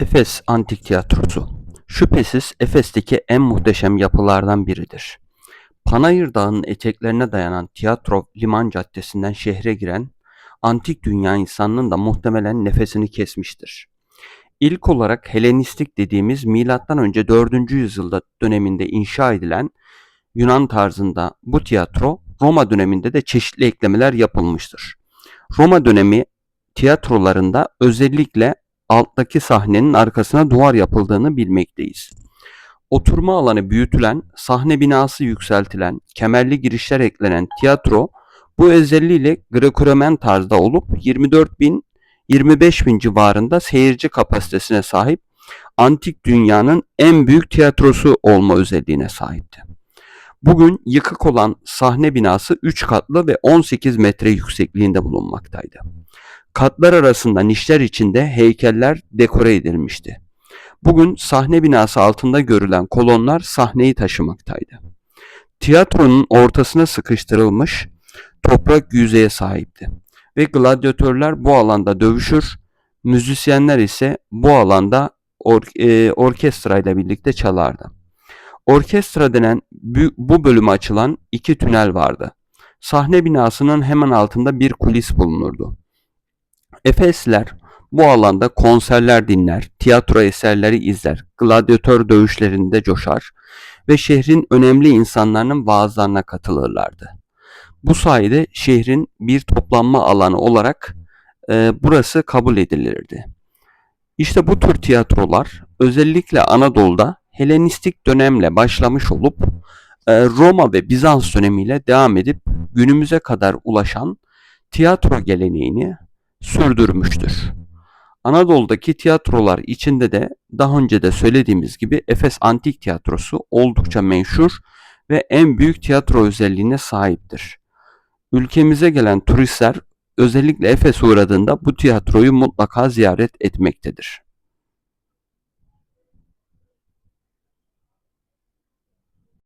Efes Antik Tiyatrosu şüphesiz Efes'teki en muhteşem yapılardan biridir. Panayır Dağı'nın eteklerine dayanan tiyatro liman caddesinden şehre giren antik dünya insanının da muhtemelen nefesini kesmiştir. İlk olarak Helenistik dediğimiz M.Ö. 4. yüzyılda döneminde inşa edilen Yunan tarzında bu tiyatro Roma döneminde de çeşitli eklemeler yapılmıştır. Roma dönemi tiyatrolarında özellikle alttaki sahnenin arkasına duvar yapıldığını bilmekteyiz. Oturma alanı büyütülen, sahne binası yükseltilen, kemerli girişler eklenen tiyatro bu özelliğiyle Greco-Romen tarzda olup 24 bin 25 bin civarında seyirci kapasitesine sahip antik dünyanın en büyük tiyatrosu olma özelliğine sahipti. Bugün yıkık olan sahne binası 3 katlı ve 18 metre yüksekliğinde bulunmaktaydı. Katlar arasında nişler içinde heykeller dekore edilmişti. Bugün sahne binası altında görülen kolonlar sahneyi taşımaktaydı. Tiyatronun ortasına sıkıştırılmış toprak yüzeye sahipti ve gladyatörler bu alanda dövüşür, müzisyenler ise bu alanda or- e, orkestra ile birlikte çalardı. Orkestra denen bu- bölüme açılan iki tünel vardı. Sahne binasının hemen altında bir kulis bulunurdu. Efesliler bu alanda konserler dinler, tiyatro eserleri izler, gladyatör dövüşlerinde coşar ve şehrin önemli insanlarının vaazlarına katılırlardı. Bu sayede şehrin bir toplanma alanı olarak e, burası kabul edilirdi. İşte bu tür tiyatrolar özellikle Anadolu'da Helenistik dönemle başlamış olup e, Roma ve Bizans dönemiyle devam edip günümüze kadar ulaşan tiyatro geleneğini sürdürmüştür. Anadolu'daki tiyatrolar içinde de daha önce de söylediğimiz gibi Efes Antik Tiyatrosu oldukça meşhur ve en büyük tiyatro özelliğine sahiptir. Ülkemize gelen turistler özellikle Efes'e uğradığında bu tiyatroyu mutlaka ziyaret etmektedir.